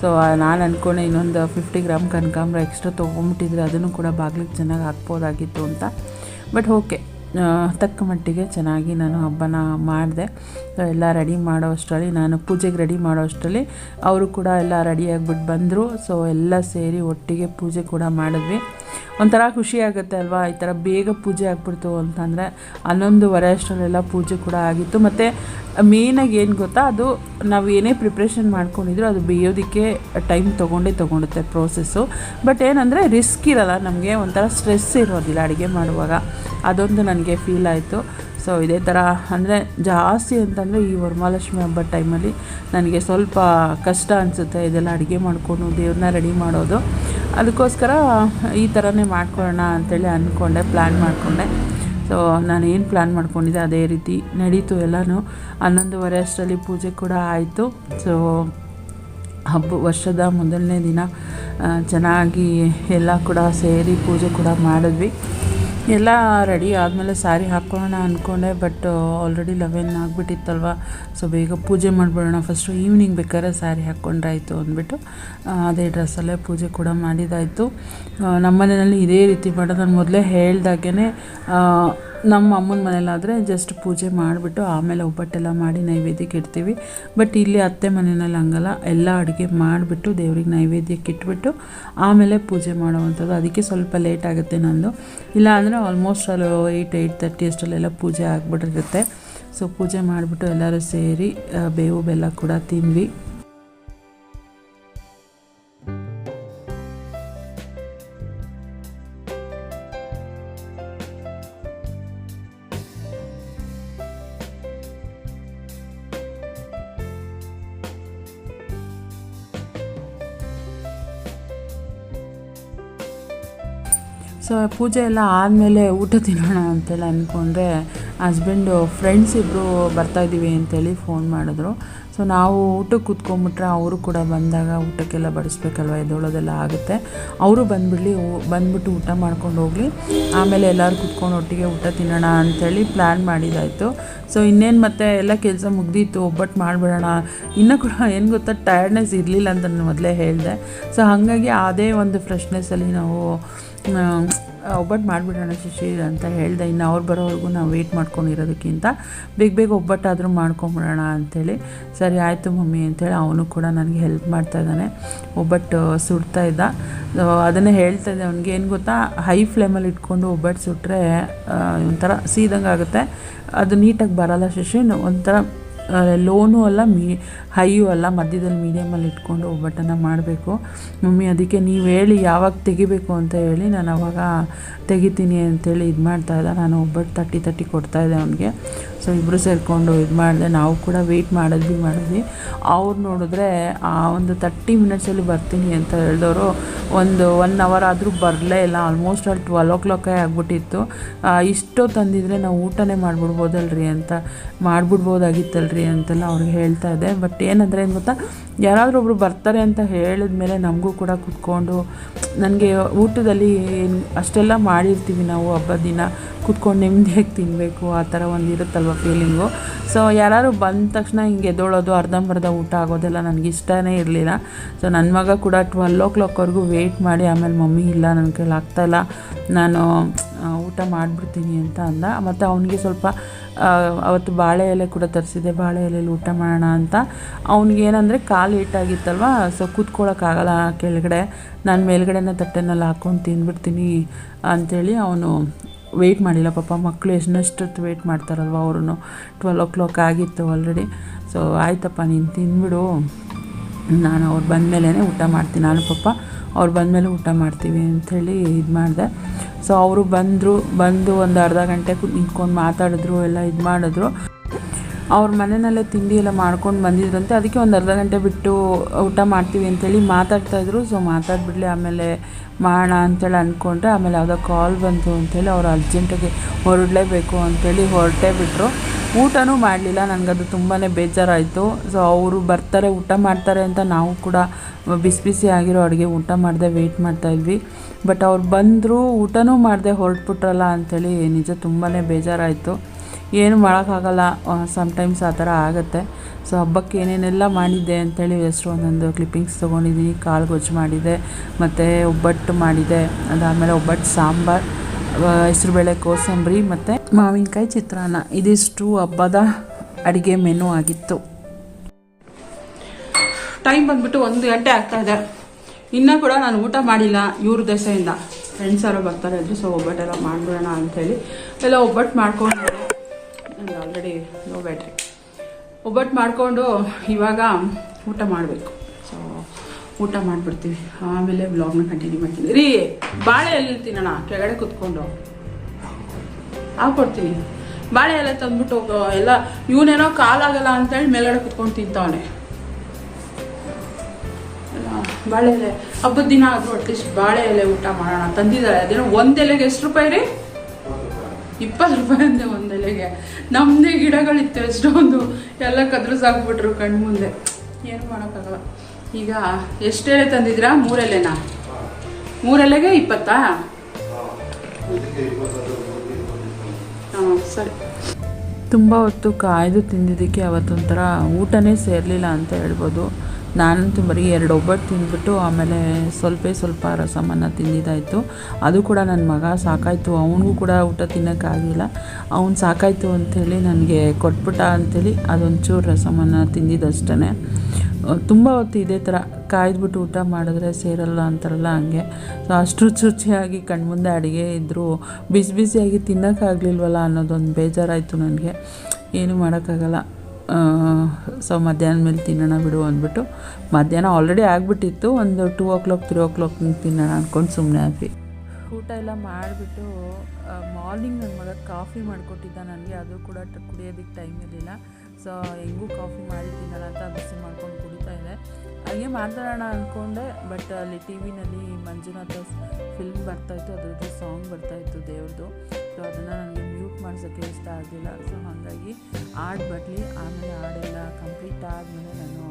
ಸೊ ನಾನು ಅಂದ್ಕೊಂಡೆ ಇನ್ನೊಂದು ಫಿಫ್ಟಿ ಗ್ರಾಮ್ ಕನಕಾಂಬ್ರ ಎಕ್ಸ್ಟ್ರಾ ತೊಗೊಂಬಿಟ್ಟಿದ್ರೆ ಅದನ್ನು ಕೂಡ ಬಾಗಿಲಿಗೆ ಚೆನ್ನಾಗಿ ಹಾಕ್ಬೋದಾಗಿತ್ತು ಅಂತ. ಬಟ್ ಓಕೆ ಆ, ತಕ್ಕ ಮಟ್ಟಿಗೆ ಚೆನ್ನಾಗಿ ನಾನು ಹಬ್ಬನ ಮಾಡಿದೆ. ಎಲ್ಲ ರೆಡಿ ಮಾಡೋ ಅಷ್ಟರಲ್ಲಿ ನಾನು ಪೂಜೆಗೆ ರೆಡಿ ಮಾಡೋ ಅಷ್ಟರಲ್ಲಿ ಅವರು ಕೂಡ ಎಲ್ಲ ರೆಡಿ ಆಗಿಬಿಟ್ಟು ಬಂದರು. ಸೊ ಎಲ್ಲ ಸೇರಿ ಒಟ್ಟಿಗೆ ಪೂಜೆ ಕೂಡ ಮಾಡಿದ್ವಿ. ಒಂಥರ ಖುಷಿ ಆಗುತ್ತೆ ಅಲ್ವಾ? ಈ ಥರ ಬೇಗ ಪೂಜೆ ಆಗ್ಬಿಡ್ತು ಅಂತಂದರೆ ಹನ್ನೊಂದುವರೆ ಅಷ್ಟರಲ್ಲೆಲ್ಲ ಪೂಜೆ ಕೂಡ ಆಗಿತ್ತು. ಮತ್ತು ಮೇಯ್ನಾಗಿ ಏನು ಗೊತ್ತಾ? ಅದು ನಾವು ಏನೇ ಪ್ರಿಪ್ರೇಷನ್ ಮಾಡ್ಕೊಂಡಿದ್ರು ಅದು ಬೇಯೋದಕ್ಕೆ ಟೈಮ್ ತೊಗೊಂಡೇ ತೊಗೊಂಡುತ್ತೆ ಪ್ರೋಸೆಸ್ಸು ಬಟ್ ಏನಂದರೆ ರಿಸ್ಕ್ ಇರಲ್ಲ. ನಮಗೆ ಒಂಥರ ಸ್ಟ್ರೆಸ್ ಇರೋದಿಲ್ಲ ಅಡುಗೆ ಮಾಡುವಾಗ. ಅದೊಂದು ನನಗೆ ಫೀಲ್ ಆಯಿತು. ಸೊ ಇದೇ ಥರ ಅಂದರೆ ಜಾಸ್ತಿ ಅಂತಂದರೆ ಈ ವರಮಹಾಲಕ್ಷ್ಮಿ ಹಬ್ಬದ ಟೈಮಲ್ಲಿ ನನಗೆ ಸ್ವಲ್ಪ ಕಷ್ಟ ಅನಿಸುತ್ತೆ ಇದೆಲ್ಲ ಅಡುಗೆ ಮಾಡಿಕೊಂಡು ದೇವ್ರನ್ನ ರೆಡಿ ಮಾಡೋದು. ಅದಕ್ಕೋಸ್ಕರ ಈ ಥರನೇ ಮಾಡ್ಕೊಳ್ಳೋಣ ಅಂತೇಳಿ ಅಂದ್ಕೊಂಡೆ ಪ್ಲ್ಯಾನ್ ಮಾಡಿಕೊಂಡೆ. ಸೊ ನಾನು ಏನು ಪ್ಲ್ಯಾನ್ ಮಾಡ್ಕೊಂಡಿದ್ದೆ ಅದೇ ರೀತಿ ನಡೀತು ಎಲ್ಲನೂ. ಹನ್ನೊಂದುವರೆ ಅಷ್ಟರಲ್ಲಿ ಪೂಜೆ ಕೂಡ ಆಯಿತು. ಸೊ ಹಬ್ಬ, ವರ್ಷದ ಮೊದಲನೇ ದಿನ ಚೆನ್ನಾಗಿ ಎಲ್ಲ ಕೂಡ ಸೇರಿ ಪೂಜೆ ಕೂಡ ಮಾಡಿದ್ವಿ. ಎಲ್ಲ ರೆಡಿ ಆದಮೇಲೆ ಸ್ಯಾರಿ ಹಾಕ್ಕೊಳ್ಳೋಣ ಅಂದ್ಕೊಂಡೆ ಬಟ್ ಆಲ್ರೆಡಿ ಲೆವೆನ್ ಆಗಿಬಿಟ್ಟಿತ್ತಲ್ವ? ಸೊ ಬೇಗ ಪೂಜೆ ಮಾಡಿಬಿಡೋಣ. ಫಸ್ಟು ಈವ್ನಿಂಗ್ ಬೇಕಾದ್ರೆ ಸ್ಯಾರಿ ಹಾಕ್ಕೊಂಡ್ರಾಯಿತು ಅಂದ್ಬಿಟ್ಟು ಅದೇ ಡ್ರೆಸ್ಸಲ್ಲೇ ಪೂಜೆ ಕೂಡ ಮಾಡಿದಾಯಿತು. ನಮ್ಮ ಮನೆಯಲ್ಲಿ ಇದೇ ರೀತಿ ಮಾಡೋದು. ನಾನು ಮೊದಲೇ ಹೇಳ್ದಾಗೇ ನಮ್ಮ ಅಮ್ಮನ ಮನೇಲಾದರೆ ಜಸ್ಟ್ ಪೂಜೆ ಮಾಡಿಬಿಟ್ಟು ಆಮೇಲೆ ಒಬ್ಬಟ್ಟೆಲ್ಲ ಮಾಡಿ ನೈವೇದ್ಯಕ್ಕೆ ಇಡ್ತೀವಿ. ಬಟ್ ಇಲ್ಲಿ ಅತ್ತೆ ಮನೆಯಲ್ಲಿ ಹಂಗಲ್ಲ, ಎಲ್ಲ ಅಡುಗೆ ಮಾಡಿಬಿಟ್ಟು ದೇವ್ರಿಗೆ ನೈವೇದ್ಯಕ್ಕೆ ಇಟ್ಬಿಟ್ಟು ಆಮೇಲೆ ಪೂಜೆ ಮಾಡೋವಂಥದ್ದು. ಅದಕ್ಕೆ ಸ್ವಲ್ಪ ಲೇಟ್ ಆಗುತ್ತೆ ನಂದು. ಇಲ್ಲ ಅಂದರೆ ಆಲ್ಮೋಸ್ಟ್ ಅಲ್ಲಿ ಏಯ್ಟ್ ಏಯ್ಟ್ ತರ್ಟಿ ಅಷ್ಟಲ್ಲೆಲ್ಲ ಪೂಜೆ ಆಗಿಬಿಟ್ಟಿರುತ್ತೆ. ಸೊ ಪೂಜೆ ಮಾಡಿಬಿಟ್ಟು ಎಲ್ಲರೂ ಸೇರಿ ಬೇವು ಬೆಲ್ಲ ಕೂಡ ತಿಂದ್ವಿ. ಸೊ ಪೂಜೆ ಎಲ್ಲ ಆದಮೇಲೆ ಊಟ ತಿನ್ನೋಣ ಅಂತೆಲ್ಲ ಅಂದ್ಕೊಂಡ್ರೆ ಹಸ್ಬೆಂಡು ಫ್ರೆಂಡ್ಸ್ ಇಬ್ಬರು ಬರ್ತಾಯಿದ್ದೀವಿ ಅಂತೇಳಿ ಫೋನ್ ಮಾಡಿದ್ರು. ಸೊ ನಾವು ಊಟಕ್ಕೆ ಕೂತ್ಕೊಂಬಿಟ್ರೆ ಅವರು ಕೂಡ ಬಂದಾಗ ಊಟಕ್ಕೆಲ್ಲ ಬಡಿಸ್ಬೇಕಲ್ವ? ಎದ್ದೊಳೋದೆಲ್ಲ ಆಗುತ್ತೆ. ಅವರು ಬಂದುಬಿಡಲಿ ಬಂದ್ಬಿಟ್ಟು ಊಟ ಮಾಡ್ಕೊಂಡು ಹೋಗಲಿ. ಆಮೇಲೆ ಎಲ್ಲರೂ ಕೂತ್ಕೊಂಡು ಒಟ್ಟಿಗೆ ಊಟ ತಿನ್ನೋಣ ಅಂಥೇಳಿ ಪ್ಲ್ಯಾನ್ ಮಾಡಿದಾಯಿತು. ಸೊ ಇನ್ನೇನು ಮತ್ತೆ ಎಲ್ಲ ಕೆಲಸ ಮುಗ್ದಿತ್ತು ಒಬ್ಬಟ್ಟು ಮಾಡಿಬಿಡೋಣ. ಇನ್ನೂ ಕೂಡ ಏನು ಗೊತ್ತಾ ಟಯರ್ಡ್ನೆಸ್ ಇರಲಿಲ್ಲ ಅಂತ ನಾನು ಮೊದಲೇ ಹೇಳಿದೆ. ಸೊ ಹಾಗಾಗಿ ಅದೇ ಒಂದು ಫ್ರೆಶ್ನೆಸ್ಸಲ್ಲಿ ನಾವು ಒಬ್ಬಟ್ಟು ಮಾಡಿಬಿಡೋಣ ಶಿಶಿ ಅಂತ ಹೇಳಿದೆ. ಇನ್ನು ಅವ್ರು ಬರೋವರೆಗೂ ನಾವು ವೆಯ್ಟ್ ಮಾಡ್ಕೊಂಡಿರೋದಕ್ಕಿಂತ ಬೇಗ ಬೇಗ ಒಬ್ಬಟ್ಟಾದರೂ ಮಾಡ್ಕೊಂಬಿಡೋಣ ಅಂಥೇಳಿ ಸರಿ ಆಯಿತು ಮಮ್ಮಿ ಅಂಥೇಳಿ ಅವನು ಕೂಡ ನನಗೆ ಹೆಲ್ಪ್ ಮಾಡ್ತಾ ಇದ್ದಾನೆ. ಒಬ್ಬಟ್ಟು ಸುಡ್ತಾ ಇದ್ದ. ಅದನ್ನು ಹೇಳ್ತಾ ಇದ್ದೆ ಅವ್ನಿಗೆ. ಏನು ಗೊತ್ತಾ? ಹೈ ಫ್ಲೇಮಲ್ಲಿ ಇಟ್ಕೊಂಡು ಒಬ್ಬಟ್ಟು ಸುಟ್ಟರೆ ಒಂಥರ ಸೀದಂಗೆ ಆಗುತ್ತೆ ಅದು ನೀಟಾಗಿ ಬರಲ್ಲ ಶಶಿ. ಒಂಥರ ಲೋನು ಅಲ್ಲ, ಮೀ ಹೈಯೂ ಅಲ್ಲ, ಮಧ್ಯದಲ್ಲಿ ಮೀಡಿಯಮಲ್ಲಿ ಇಟ್ಕೊಂಡು ಒಬ್ಬಟ್ಟನ್ನು ಮಾಡಬೇಕು. ಮಮ್ಮಿ, ಅದಕ್ಕೆ ನೀವು ಹೇಳಿ, ಯಾವಾಗ ತೆಗಿಬೇಕು ಅಂತ ಹೇಳಿ ನಾನು ಅವಾಗ ತೆಗಿತೀನಿ ಅಂತೇಳಿ ಇದು ಮಾಡ್ತಾ ಇದ್ದ. ನಾನು ಒಬ್ಬಟ್ಟು ತಟ್ಟಿ ತಟ್ಟಿ ಕೊಡ್ತಾಯಿದ್ದೆ ಅವನಿಗೆ. ಸೊ ಇಬ್ಬರು ಸೇರಿಕೊಂಡು ಇದು ಮಾಡಿದೆ. ನಾವು ಕೂಡ ವೆಯ್ಟ್ ಮಾಡಿದ್ವಿ ಮಾಡಿದ್ವಿ. ಅವ್ರು ನೋಡಿದ್ರೆ, ಆ ಒಂದು ತರ್ಟಿ ಮಿನಿಟ್ಸಲ್ಲಿ ಬರ್ತೀನಿ ಅಂತ ಹೇಳಿದವರು ಒಂದು ಒನ್ ಅವರ್ ಆದರೂ ಬರಲೇ ಇಲ್ಲ. ಆಲ್ಮೋಸ್ಟ್ ಅಲ್ಲಿ ಟ್ವೆಲ್ ಓ ಕ್ಲಾಕೇ ಆಗ್ಬಿಟ್ಟಿತ್ತು. ಇಷ್ಟು ತಂದಿದ್ರೆ ನಾವು ಊಟನೇ ಮಾಡಿಬಿಡ್ಬೋದಲ್ರಿ ಅಂತ, ಮಾಡಿಬಿಡ್ಬೋದಾಗಿತ್ತಲ್ರಿ ಅಂತೆಲ್ಲ ಅವ್ರಿಗೆ ಹೇಳ್ತಾ ಇದೆ ಬಟ್ ಏನಂದರೆ ಏನು ಗೊತ್ತಾ? ಯಾರಾದರೂ ಒಬ್ಬರು ಬರ್ತಾರೆ ಅಂತ ಹೇಳಿದ ಮೇಲೆ ನಮಗೂ ಕೂಡ ಕುತ್ಕೊಂಡು, ನನಗೆ ಊಟದಲ್ಲಿ ಏನು ಅಷ್ಟೆಲ್ಲ ಮಾಡಿರ್ತೀವಿ ನಾವು ಹಬ್ಬದ ದಿನ. ಕುತ್ಕೊಂಡು ನೆಮ್ಮದಿಯಾಗಿ ತಿನ್ನಬೇಕು ಆ ಥರ ಒಂದು ಇರುತ್ತಲ್ವ ಫೀಲಿಂಗು ಸೊ ಯಾರಾದ್ರು ಬಂದ ತಕ್ಷಣ ಹಿಂಗೆ ಎದ್ದೋಳೋದು, ಅರ್ಧಂಬರ್ಧ ಊಟ ಆಗೋದೆಲ್ಲ ನನಗೆ ಇಷ್ಟನೇ ಇರಲಿಲ್ಲ. ಸೊ ನನ್ನ ಮಗ ಕೂಡ ಟ್ವೆಲ್ ಓ ಕ್ಲಾಕ್ವರೆಗೂ ವೆಯ್ಟ್ ಮಾಡಿ ಆಮೇಲೆ ಮಮ್ಮಿ ಇಲ್ಲ ನನ್ನ ಕೈಲಿ ಆಗ್ತಾಯಿಲ್ಲ ನಾನು ಊಟ ಮಾಡಿಬಿಡ್ತೀನಿ ಅಂತ ಅಂದ. ಮತ್ತು ಅವನಿಗೆ ಸ್ವಲ್ಪ ಅವತ್ತು ಬಾಳೆ ಎಲೆ ಕೂಡ ತರಿಸಿದೆ ಬಾಳೆ ಎಲೆಯಲ್ಲಿ ಊಟ ಮಾಡೋಣ ಅಂತ. ಅವ್ನಿಗೆ ಏನಂದರೆ ಕಾಲು ಏಟಾಗಿತ್ತಲ್ವ ಸೊ ಕೂತ್ಕೊಳ್ಳೋಕ್ಕಾಗಲ್ಲ ಕೆಳಗಡೆ. ನಾನು ಮೇಲ್ಗಡೆನ ತಟ್ಟೆನಲ್ಲಿ ಹಾಕ್ಕೊಂಡು ತಿಂದ್ಬಿಡ್ತೀನಿ ಅಂಥೇಳಿ ಅವನು ವೆಯ್ಟ್ ಮಾಡಿಲ್ಲ. ಪಾಪ ಮಕ್ಕಳು ಎಷ್ಟೊತ್ತು ವೆಯ್ಟ್ ಮಾಡ್ತಾರಲ್ವ ಅವರು ಟ್ವೆಲ್ ಓ ಕ್ಲಾಕ್ ಆಗಿತ್ತು ಆಲ್ರೆಡಿ ಸೊ ಆಯ್ತಪ್ಪ, ನೀನು ತಿಂದ್ಬಿಡು. ನಾನು ಅವ್ರು ಬಂದಮೇಲೆ ಊಟ ಮಾಡ್ತೀನಿ. ನಾನು ಪಾಪ ಅವ್ರು ಬಂದಮೇಲೆ ಊಟ ಮಾಡ್ತೀವಿ ಅಂಥೇಳಿ ಇದು ಮಾಡಿದೆ ಸೊ ಅವರು ಬಂದರು ಬಂದು ಒಂದು ಅರ್ಧ ಗಂಟೆ ನಿಂತ್ಕೊಂಡು ಮಾತಾಡಿದ್ರು ಎಲ್ಲ ಇದು ಮಾಡಿದ್ರು. ಅವ್ರ ಮನೆಯಲ್ಲೇ ತಿಂಡಿ ಎಲ್ಲ ಮಾಡ್ಕೊಂಡು ಬಂದಿದ್ರಂತೆ. ಅದಕ್ಕೆ ಒಂದು ಅರ್ಧ ಗಂಟೆ ಬಿಟ್ಟು ಊಟ ಮಾಡ್ತೀವಿ ಅಂತೇಳಿ ಮಾತಾಡ್ತಾಯಿದ್ರು ಸೊ ಮಾತಾಡ್ಬಿಡ್ಲಿ, ಆಮೇಲೆ ಮಾಡೋಣ ಅಂತೇಳಿ ಅಂದ್ಕೊಂಡ್ರೆ ಆಮೇಲೆ ಯಾವುದೋ ಕಾಲ್ ಬಂತು ಅಂತೇಳಿ ಅವ್ರು ಅರ್ಜೆಂಟಾಗಿ ಹೊರಡಲೇಬೇಕು ಅಂತೇಳಿ ಹೊರಟೇ ಬಿಟ್ಟರು ಊಟನೂ ಮಾಡಲಿಲ್ಲ, ನನಗದು ತುಂಬಾ ಬೇಜಾರಾಯಿತು. ಸೊ ಅವರು ಬರ್ತಾರೆ, ಊಟ ಮಾಡ್ತಾರೆ ಅಂತ ನಾವು ಕೂಡ ಬಿಸಿ ಬಿಸಿ ಆಗಿರೋ ಅಡುಗೆ ಊಟ ಮಾಡದೆ ವೆಯ್ಟ್ ಮಾಡ್ತಾಯಿದ್ವಿ ಬಟ್ ಅವ್ರು ಬಂದರು, ಊಟನೂ ಮಾಡದೆ ಹೊರಟ್ಬಿಟ್ರಲ್ಲ ಅಂಥೇಳಿ ನಿಜ ತುಂಬಾ ಬೇಜಾರಾಯಿತು. ಏನು ಮಾಡೋಕ್ಕಾಗಲ್ಲ ಸಮ್ಟೈಮ್ಸ್ ಆ ಥರ ಆಗುತ್ತೆ. ಸೊ ಹಬ್ಬಕ್ಕೆ ಏನೇನೆಲ್ಲ ಮಾಡಿದ್ದೆ ಅಂಥೇಳಿ ಹೆಸರು ಒಂದೊಂದು ಕ್ಲಿಪ್ಪಿಂಗ್ಸ್ ತೊಗೊಂಡಿದ್ದೀನಿ, ಕಾಳು ಗೊಜ್ಜು ಮಾಡಿದೆ ಮತ್ತು ಒಬ್ಬಟ್ಟು ಮಾಡಿದೆ ಅದಾದಮೇಲೆ ಒಬ್ಬಟ್ಟು ಸಾಂಬಾರು ಹೆಸರುಬೇಳೆ, ಕೋಸಂಬರಿ, ಮತ್ತು ಮಾವಿನಕಾಯಿ ಚಿತ್ರಾನ್ನ. ಇದಿಷ್ಟು ಹಬ್ಬದ ಅಡುಗೆ ಮೆನು ಆಗಿತ್ತು. ಟೈಮ್ ಬಂದ್ಬಿಟ್ಟು ಒಂದು ಗಂಟೆ ಆಗ್ತಾ ಇದೆ. ಇನ್ನೂ ಕೂಡ ನಾನು ಊಟ ಮಾಡಿಲ್ಲ ಇವ್ರ ದೆಸೆಯಿಂದ. ಫ್ರೆಂಡ್ಸ್ ಯಾರೋ ಬರ್ತಾರೆ ಇದ್ರು ಸೊ ಒಬ್ಬಟ್ಟೆಲ್ಲ ಮಾಡಿಬಿಡೋಣ ಅಂಥೇಳಿ. ಎಲ್ಲ ಒಬ್ಬಟ್ಟು ಮಾಡ್ಕೊಂಡು ನಂದು ಆಲ್ರೆಡಿ ನೋ ಬ್ಯಾಟ್ರಿ ಒಬ್ಬಟ್ಟು ಮಾಡಿಕೊಂಡು ಇವಾಗ ಊಟ ಮಾಡಬೇಕು. ಸೊ ಊಟ ಮಾಡಿಬಿಡ್ತೀವಿ. ಆಮೇಲೆ ಬ್ಲಾಗ್ನ ಕಂಟಿನ್ಯೂ ಮಾಡ್ತೀನಿ. ರೀ ಬಾಳೆ ಎಲ್ಲಿ ತಿನ್ನೋಣ. ಕೆಳಗಡೆ ಕುತ್ಕೊಂಡು. ಹಾಕೊಡ್ತೀನಿ ಬಾಳೆ ಎಲ್ಲ ತಂದ್ಬಿಟ್ಟು ಎಲ್ಲ, ಇವನೇನೋ ಕಾಲಾಗಲ್ಲ ಅಂತೇಳಿ ಮೇಲ್ಗಡೆ ಕುತ್ಕೊಂಡು ತಿಂತಾವನೆ. ಬಾಳೆ ಎಲೆ ಹಬ್ಬದ ದಿನ ಆದರೂ ಅಟ್ಲೀಸ್ಟ್ ಬಾಳೆ ಎಲೆ ಊಟ ಮಾಡೋಣ. ತಂದಿದ್ದಾರೆ. ಅದೇನೋ ಒಂದು ಎಲೆಗೆ ಎಷ್ಟು ರೂಪಾಯಿ ರೀ? ಇಪ್ಪತ್ತು ರೂಪಾಯಿ ಅಂದೆ ಒಂದೆಲೆಗೆ. ನಮ್ಮದೇ ಗಿಡಗಳಿತ್ತು ಎಷ್ಟೊಂದು ಎಲ್ಲ ಕದ್ರು ಸಾಕ್ಬಿಟ್ರು ಕಣ್ಣು ಮುಂದೆ. ಏನು ಮಾಡೋಕ್ಕಾಗಲ್ಲ. ಈಗ ಎಷ್ಟೆಲೆ ತಂದಿದ್ರಾ ಮೂರೆಲೆನಾ? ಮೂರೆಲೆಗೆ ಇಪ್ಪತ್ತಾ? ಹಾಂ, ಸರಿ. ತುಂಬ ಹೊತ್ತು ಕಾಯ್ದು ತಿಂದಿದ್ದಕ್ಕೆ ಅವತ್ತೊಂಥರ ಊಟನೇ ಸೇರಲಿಲ್ಲ ಅಂತ ಹೇಳ್ಬೋದು. ನಾನಂತೂ ಬರೀ ಎರಡು ಒಬ್ಬಟ್ಟು ತಿಂದ್ಬಿಟ್ಟು ಆಮೇಲೆ ಸ್ವಲ್ಪ ಸ್ವಲ್ಪ ರಸಮನ್ನ ತಿಂದಿದ್ದಾಯಿತು. ಅದು ಕೂಡ ನನ್ನ ಮಗ ಸಾಕಾಯಿತು. ಅವನಿಗೂ ಕೂಡ ಊಟ ತಿನ್ನೋಕ್ಕಾಗಿಲ್ಲ. ಅವ್ನು ಸಾಕಾಯಿತು ಅಂಥೇಳಿ ನನಗೆ ಕೊಟ್ಬಿಟ್ಟ ಅಂಥೇಳಿ ಅದೊಂಚೂರು ರಸಮನ್ನ ತಿಂದಿದ್ದಷ್ಟೇ ತುಂಬ ಹೊತ್ತು ಇದೇ ಥರ ಕಾಯ್ದುಬಿಟ್ಟು ಊಟ ಮಾಡಿದ್ರೆ ಸೇರಲ್ಲ ಅಂತಾರಲ್ಲ ಹಂಗೆ. ಸೊ ಅಷ್ಟು ರುಚಿ ರುಚಿಯಾಗಿ ಕಣ್ಮುಂದೆ ಅಡುಗೆ ಇದ್ದರೂ ಬಿಸಿ ಬಿಸಿಯಾಗಿ ತಿನ್ನೋಕ್ಕಾಗಲಿಲ್ವಲ್ಲ ಅನ್ನೋದೊಂದು ಬೇಜಾರಾಯಿತು ನನಗೆ. ಏನೂ ಮಾಡೋಕ್ಕಾಗಲ್ಲ. ಸೊ ಮಧ್ಯಾಹ್ನ ಮೇಲೆ ತಿನ್ನೋಣ ಬಿಡು ಅಂದ್ಬಿಟ್ಟು ಮಧ್ಯಾಹ್ನ ಆಲ್ರೆಡಿ ಆಗಿಬಿಟ್ಟಿತ್ತು. ಒಂದು two o'clock three o'clock ತಿನ್ನೋಣ ಅಂದ್ಕೊಂಡು ಸುಮ್ಮನೆ ಆದ್ವಿ. ಊಟ ಎಲ್ಲ ಮಾಡಿಬಿಟ್ಟು ಮಾರ್ನಿಂಗ್ ನನ್ನ ಮಗ ಕಾಫಿ ಮಾಡಿಕೊಟ್ಟಿದ್ದ ನನಗೆ. ಅದು ಕೂಡ ಕುಡಿಯೋದಕ್ಕೆ ಟೈಮ್ ಇರಲಿಲ್ಲ. ಸೊ ಹೆಂಗೂ ಕಾಫಿ ಮಾಡಿ ಅಂತ ಬಿಸಿ ಮಾಡ್ಕೊಂಡು ಕುಡಿತಾ ಇದೆ ಹಾಗೆ ಮಾತಾಡೋಣ ಅಂದ್ಕೊಂಡೆ ಬಟ್ ಅಲ್ಲಿ ಟಿ ವಿನಲ್ಲಿ ಮಂಜುನಾಥ ಫಿಲ್ಮ್ ಬರ್ತಾಯಿತ್ತು ಅದ್ರದ್ದು ಸಾಂಗ್ ಬರ್ತಾಯಿತ್ತು ದೇವ್ರದ್ದು. ಸೊ ಅದನ್ನು ನನಗೆ ಮ್ಯೂಟ್ ಮಾಡಿಸೋಕ್ಕೆ ಇಷ್ಟ ಆಗಲಿಲ್ಲ ಸೊ ಹಾಗಾಗಿ ಹಾಡು ಬರಲಿ, ಆಮೇಲೆ ಹಾಡೆಲ್ಲ ಕಂಪ್ಲೀಟ್ ಆದಮೇಲೆ ನಾನು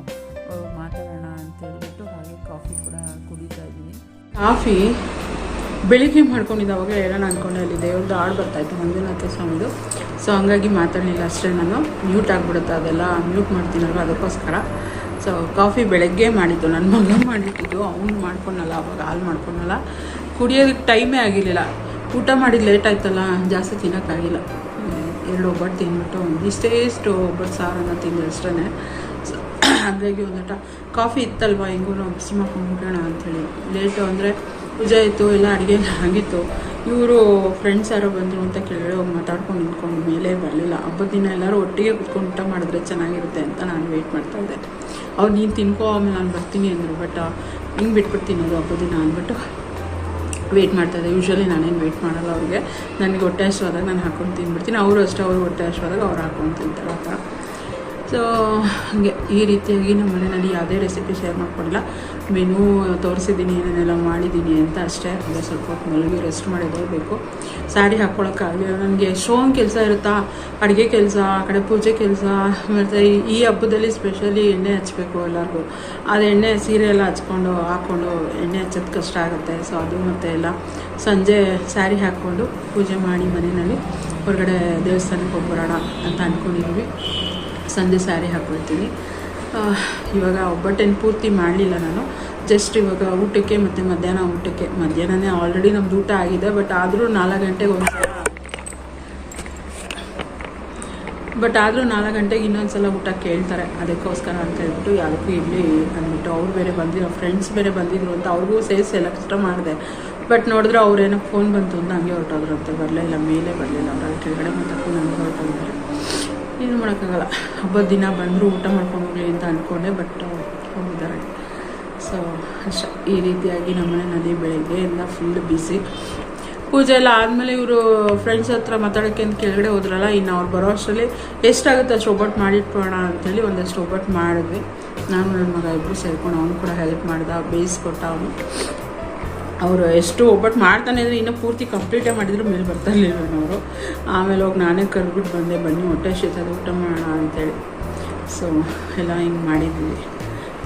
ಮಾತಾಡೋಣ ಅಂತ ಹೇಳಿಬಿಟ್ಟು ಹಾಗೆ ಕಾಫಿ ಕೂಡ ಕುಡಿತಾ ಇದ್ದೀನಿ. ಕಾಫಿ ಬೆಳಿಗ್ಗೆ ಮಾಡ್ಕೊಂಡಿದ್ದು ಅವಾಗ ಹೇಳೋಣ ಅಂದ್ಕೊಂಡೆ ಅಲ್ಲಿ ದೇವ್ರದ್ದು ಹಾಡು ಬರ್ತಾಯಿತ್ತು ಮಂಜುನಾಥ ಸ್ವಾಮಿದು. ಸೊ ಹಂಗಾಗಿ ಮಾತಾಡಲಿಲ್ಲ ಅಷ್ಟೇ ನಾನು. ಮ್ಯೂಟ್ ಆಗಿಬಿಡುತ್ತೆ ಅದೆಲ್ಲ. ಮ್ಯೂಟ್ ಮಾಡ್ತೀನಲ್ವ ಅದಕ್ಕೋಸ್ಕರ. ಸೊ ಕಾಫಿ ಬೆಳಗ್ಗೆ ಮಾಡಿದ್ದು ನನ್ನ ಮಗ ಮಾಡಿದ್ದು, ಅವ್ನು ಮಾಡ್ಕೊಳಲ್ಲ ಅವಾಗ ಹಾಲು ಮಾಡ್ಕೊಳಲ್ಲ ಕುಡಿಯೋದಕ್ಕೆ ಟೈಮೇ ಆಗಿರಲಿಲ್ಲ. ಊಟ ಮಾಡಿದ್ದು ಲೇಟ್ ಆಯ್ತಲ್ಲ, ಜಾಸ್ತಿ ತಿನ್ನೋಕ್ಕಾಗಿಲ್ಲ ಎರಡು ಒಬ್ಬಟ್ಟು ತಿಂದ್ಬಿಟ್ಟು ಇಷ್ಟೇ ಇಷ್ಟು ಒಬ್ಬಟ್ಟು ಸಾರನ್ನು ತಿಂದು ಅಷ್ಟೇ ಸೊ ಹಾಗಾಗಿ ಒಂದಟ ಕಾಫಿ ಇತ್ತಲ್ವ, ಹೆಂಗೂ ನಾವು ಬಿಸಿ ಮಾಡ್ಕೊಂಡು ಬಿಡೋಣ ಅಂಥೇಳಿ. ಲೇಟು ಅಂದರೆ ಪೂಜೆ ಇತ್ತು ಎಲ್ಲ ಅಡುಗೆ ಆಗಿತ್ತು. ಇವರು ಫ್ರೆಂಡ್ಸ್ ಯಾರೋ ಬಂದರು ಅಂತ ಕೇಳಿ ಹೋಗಿ ಮಾತಾಡ್ಕೊಂಡು ನಿಂತ್ಕೊಂಡು, ಮೇಲೆ ಬರಲಿಲ್ಲ. ಹಬ್ಬದ ದಿನ ಎಲ್ಲರೂ ಒಟ್ಟಿಗೆ ಕುತ್ಕೊಂಡು ಊಟ ಮಾಡಿದ್ರೆ ಚೆನ್ನಾಗಿರುತ್ತೆ ಅಂತ ನಾನು ವೆಯ್ಟ್ ಮಾಡ್ತಾಯಿದ್ದೆ ಅವ್ರು ನೀನು ತಿನ್ಕೋ, ಆಮೇಲೆ ನಾನು ಬರ್ತೀನಿ ಅಂದರು ಬಟ್ ಹಿಂಗೆ ಬಿಟ್ಬಿಡ್ತೀನಿ ತಿನ್ನೋದು ಹಬ್ಬ ದಿನ ಅಂದ್ಬಿಟ್ಟು ವೆಯ್ಟ್ ಮಾಡ್ತಾಯಿದ್ದೆ ಯೂಶ್ವಲಿ ನಾನೇನು ವೆಯ್ಟ್ ಮಾಡಲ್ಲ ಅವ್ರಿಗೆ. ನನಗೆ ಹೊಟ್ಟೆ ಹಶ್ವಾದಾಗ ನಾನು ಹಾಕೊಂಡು ತಿಂದ್ಬಿಡ್ತೀನಿ ಅವರು ಅಷ್ಟೇ ಅವ್ರಿಗೆ ಹೊಟ್ಟೆ ಹಶ್ವಾದಾಗ ಅವ್ರು ಹಾಕೊಂಡು ತಿಂತಾರೆ ಆ ಥರ. ಸೊ ಹಾಗೆ ಈ ರೀತಿಯಾಗಿ ನಮ್ಮ ಮನೆಯಲ್ಲಿ ಯಾವುದೇ ರೆಸಿಪಿ ಶೇರ್ ಮಾಡ್ಕೊಂಡಿಲ್ಲ ಮೆನು ತೋರಿಸಿದ್ದೀನಿ, ಏನೇನೆಲ್ಲ ಮಾಡಿದ್ದೀನಿ ಅಂತ ಅಷ್ಟೇ. ಸ್ವಲ್ಪ ಮಲಗಿ ರೆಸ್ಟ್ ಮಾಡಿದೋಗ್ಬೇಕು ಸ್ಯಾರಿ ಹಾಕ್ಕೊಳಕ್ಕಾಗಲಿಲ್ಲ ನನಗೆ ಎಷ್ಟೊಂದು ಕೆಲಸ ಇರುತ್ತಾ? ಅಡುಗೆ ಕೆಲಸ, ಆ ಕಡೆ ಪೂಜೆ ಕೆಲಸ, ಮತ್ತು ಈ ಹಬ್ಬದಲ್ಲಿ ಸ್ಪೆಷಲಿ ಎಣ್ಣೆ ಹಚ್ಚಬೇಕು ಎಲ್ಲರಿಗೂ. ಅದು ಎಣ್ಣೆ ಸೀರೆ ಎಲ್ಲ ಹಚ್ಕೊಂಡು, ಹಾಕ್ಕೊಂಡು ಎಣ್ಣೆ ಹಚ್ಚೋದು ಕಷ್ಟ ಆಗುತ್ತೆ. ಸೊ ಅದು ಮತ್ತೆ ಎಲ್ಲ ಸಂಜೆ ಸ್ಯಾರಿ ಹಾಕ್ಕೊಂಡು ಪೂಜೆ ಮಾಡಿ ಮನೆಯಲ್ಲಿ ಹೊರಗಡೆ ದೇವಸ್ಥಾನಕ್ಕೆ ಹೋಗಿ ಬರೋಣ ಅಂತ ಅಂದ್ಕೊಂಡಿದ್ವಿ ಸಂಜೆ ಸ್ಯಾರಿ ಹಾಕ್ಕೊಳ್ತೀನಿ ಇವಾಗ ಒಬ್ಬಟ್ಟೇನು ಪೂರ್ತಿ ಮಾಡಲಿಲ್ಲ ನಾನು. ಜಸ್ಟ್ ಇವಾಗ ಊಟಕ್ಕೆ ಮತ್ತು ಮಧ್ಯಾಹ್ನ ಊಟಕ್ಕೆ. ಮಧ್ಯಾಹ್ನನೇ ಆಲ್ರೆಡಿ ನಮ್ದು ಊಟ ಆಗಿದೆ ಬಟ್ ಆದರೂ ನಾಲ್ಕು ಗಂಟೆಗೆ ಒಂದು ಬಟ್ ಆದರೂ ನಾಲ್ಕು ಗಂಟೆಗೆ ಇನ್ನೊಂದು ಸಲ ಊಟ ಕೇಳ್ತಾರೆ. ಅದಕ್ಕೋಸ್ಕರ ಅಂತ ಹೇಳ್ಬಿಟ್ಟು ಯಾರಿಗೂ ಇರಲಿ ಅಂದ್ಬಿಟ್ಟು ಅವ್ರು ಬೇರೆ ಬಂದಿರೋ ಫ್ರೆಂಡ್ಸ್ ಬೇರೆ ಬಂದಿದ್ರು ಅಂತ ಅವ್ರಿಗೂ ಸೇರಿ ಎಲ್ಲ ಕಷ್ಟ ಮಾಡಿದೆ. ಬಟ್ ನೋಡಿದ್ರೆ ಅವ್ರೇನೋ ಫೋನ್ ಬಂತು ಅಂತ ಹಂಗೆ ಹೊರಟೋದ್ರು ಅಂತ. ಬರಲೇ ಇಲ್ಲ, ಮೇಲೆ ಬರಲಿಲ್ಲ ಅವ್ರ ಕೆಳಗಡೆ ಮಾತಾಡ್ಕೊಂಡು ನನಗೆ ಹೊರಟೋಗಿದ್ದಾರೆ. ಏನು ಮಾಡೋಕ್ಕಾಗಲ್ಲ. ಹಬ್ಬದ ದಿನ ಬಂದರೂ ಊಟ ಮಾಡ್ಕೊಂಡು ಹೋಗಲಿ ಅಂತ ಅಂದ್ಕೊಂಡೆ ಬಟ್ ಹೋಗಿದ್ದಾರೆ. ಸೊ ಅಷ್ಟೇ. ಈ ರೀತಿಯಾಗಿ ನಮ್ಮನೆ ನದಿ ಬೆಳಗ್ಗೆ ಎಲ್ಲ ಫುಲ್ ಬಿಸಿ ಪೂಜೆ ಎಲ್ಲ ಆದಮೇಲೆ ಇವರು ಫ್ರೆಂಡ್ಸ್ ಹತ್ರ ಮಾತಾಡೋಕ್ಕೆ ಅಂತ ಕೆಳಗಡೆ ಹೋದ್ರಲ್ಲ, ಇನ್ನು ಅವ್ರು ಬರೋ ಅಷ್ಟರಲ್ಲಿ ಎಷ್ಟಾಗುತ್ತೆ ಅಷ್ಟು ಒಬ್ಬಟ್ಟು ಮಾಡಿಟ್ಬೋಣ ಅಂಥೇಳಿ ಒಂದಷ್ಟು ಒಬ್ಬಟ್ಟು ಮಾಡಿದ್ವಿ. ನಾನು ನನ್ನ ಮಗ ಇಬ್ಬರು ಸೇರ್ಕೊಂಡು ಅವನು ಕೂಡ ಹೆಲ್ಪ್ ಮಾಡ್ದ, ಬೇಯಿಸ್ಕೊಟ್ಟ ಅವನು. ಅವರು ಎಷ್ಟು ಒಬ್ಬಟ್ಟು ಮಾಡ್ತಾನೆ ಅಂದರೆ ಇನ್ನೂ ಪೂರ್ತಿ ಕಂಪ್ಲೀಟೇ ಮಾಡಿದ್ರು ಮೇಲೆ ಬರ್ತಾ ಇರಲಿಲ್ಲ ಅವರು. ಆಮೇಲೆ ಹೋಗಿ ನಾನೇ ಕರ್ಬಿಟ್ಟು ಬಂದೆ, ಬನ್ನಿ ಹೊಟ್ಟೆ ಶೀತದ ಊಟ ಮಾಡೋಣ ಅಂತೇಳಿ. ಸೊ ಎಲ್ಲ ಹಿಂಗೆ ಮಾಡಿದ್ವಿ.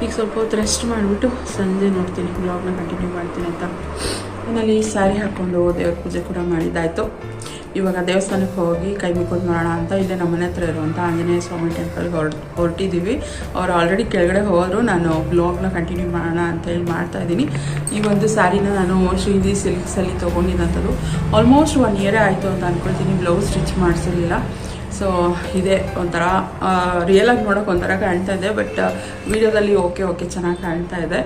ಈಗ ಸ್ವಲ್ಪ ಹೊತ್ತು ರೆಸ್ಟ್ ಮಾಡಿಬಿಟ್ಟು ಸಂಜೆ ನೋಡ್ತೀನಿ ಬ್ಲಾಗ್ನ ಕಂಟಿನ್ಯೂ ಮಾಡ್ತೀನಿ ಅಂತ. ಇನ್ನಲ್ಲಿ ಸ್ಯಾರಿ ಹಾಕ್ಕೊಂಡು ದೇವ್ರ ಪೂಜೆ ಕೂಡ ಮಾಡಿದ್ದಾಯಿತು ಇವಾಗ ದೇವಸ್ಥಾನಕ್ಕೆ ಹೋಗಿ ಕೈ ಮುಕ್ಕೊಂಡು ಮಾಡೋಣ ಅಂತ ಇಲ್ಲೇ ನಮ್ಮ ಮನೆ ಹತ್ರ ಇರುವಂಥ ಆಂಜನೇಯ ಸ್ವಾಮಿ ಟೆಂಪಲ್ಗೆ ಹೊರ ಹೊರಟಿದ್ದೀವಿ. ಅವ್ರು ಆಲ್ರೆಡಿ ಕೆಳಗಡೆ ಹೋದರು. ನಾನು ಬ್ಲಾಗ್ನ ಕಂಟಿನ್ಯೂ ಮಾಡೋಣ ಅಂತೇಳಿ ಮಾಡ್ತಾ ಇದ್ದೀನಿ. ಈ ಒಂದು ಸ್ಯಾರಿನ ನಾನು ಶ್ರೀದಿ ಸಿಲ್ಕ್ಸಲ್ಲಿ ತೊಗೊಂಡಿದ್ದಂಥದ್ದು ಆಲ್ಮೋಸ್ಟ್ ಒನ್ ಇಯರೇ ಆಯಿತು ಅಂತ ಅಂದ್ಕೊಳ್ತೀನಿ ಬ್ಲೌಸ್ ಸ್ಟಿಚ್ ಮಾಡಿಸಿರಲಿಲ್ಲ. ಸೊ ಇದೆ ಒಂಥರ ರಿಯಲಾಗಿ ನೋಡೋಕೆ ಒಂಥರ ಕಾಣ್ತಾ ಇದೆ ಬಟ್ ವಿಡಿಯೋದಲ್ಲಿ ಓಕೆ ಓಕೆ ಚೆನ್ನಾಗಿ ಕಾಣ್ತಾ ಇದೆ.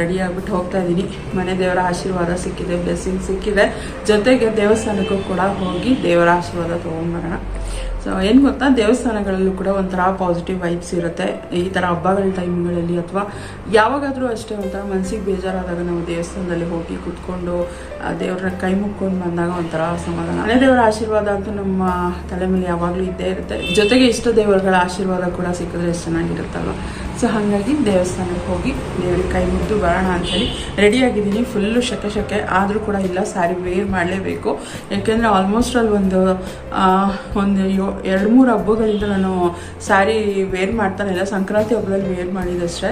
ರೆಡಿ ಆಗಿಬಿಟ್ಟು ಹೋಗ್ತಾ ಇದ್ದೀನಿ ಮನೆ ದೇವರ ಆಶೀರ್ವಾದ ಸಿಕ್ಕಿದೆ ಬ್ಲೆಸ್ಸಿಂಗ್ ಸಿಕ್ಕಿದೆ. ಜೊತೆಗೆ ದೇವಸ್ಥಾನಕ್ಕೂ ಕೂಡ ಹೋಗಿ ದೇವರ ಆಶೀರ್ವಾದ ತೊಗೊಂಬರೋಣ. ಸೊ ಏನು ಗೊತ್ತಾ? ದೇವಸ್ಥಾನಗಳಲ್ಲೂ ಕೂಡ ಒಂಥರ ಪಾಸಿಟಿವ್ ವೈಬ್ಸ್ ಇರುತ್ತೆ. ಈ ಥರ ಹಬ್ಬಗಳ ಟೈಮ್ಗಳಲ್ಲಿ ಅಥವಾ ಯಾವಾಗಾದರೂ ಅಷ್ಟೇ ಒಂಥರ ಮನಸ್ಸಿಗೆ ಬೇಜಾರಾದಾಗ ನಾವು ದೇವಸ್ಥಾನದಲ್ಲಿ ಹೋಗಿ ಕೂತ್ಕೊಂಡು ದೇವ್ರನ್ನ ಕೈ ಮುಕ್ಕೊಂಡು ಬಂದಾಗ ಒಂಥರ ಸಮಾಧಾನ. ಮನೆ ದೇವರ ಆಶೀರ್ವಾದ ಅಂತೂ ನಮ್ಮ ತಲೆ ಮೇಲೆ ಯಾವಾಗಲೂ ಇದ್ದೇ ಇರುತ್ತೆ. ಜೊತೆಗೆ ಇಷ್ಟ ದೇವರುಗಳ ಆಶೀರ್ವಾದ ಕೂಡ ಸಿಕ್ಕಿದ್ರೆ ಎಷ್ಟು ಚೆನ್ನಾಗಿರುತ್ತಲ್ವ? ಸೊ ಹಾಗಾಗಿ ದೇವಸ್ಥಾನಕ್ಕೆ ಹೋಗಿ ದೇವ್ರಿಗೆ ಕೈ ಮುಗಿದು ಬರೋಣ ಅಂತೇಳಿ ರೆಡಿಯಾಗಿದ್ದೀನಿ ಫುಲ್ಲು ಶಕೆ ಶಕೆ. ಆದರೂ ಕೂಡ ಇಲ್ಲ ಸ್ಯಾರಿ ವೇರ್ ಮಾಡಲೇಬೇಕು. ಯಾಕೆಂದರೆ ಆಲ್ಮೋಸ್ಟ್ ಅಲ್ಲಿ ಒಂದು ಒಂದು ಎರಡು ಮೂರು ಹಬ್ಬಗಳಿಂದ ನಾನು ಸ್ಯಾರಿ ವೇರ್ ಮಾಡ್ತಾನೆ ಇಲ್ಲ. ಸಂಕ್ರಾಂತಿ ಹಬ್ಬದಲ್ಲಿ ವೇರ್ ಮಾಡಿದಷ್ಟೇ.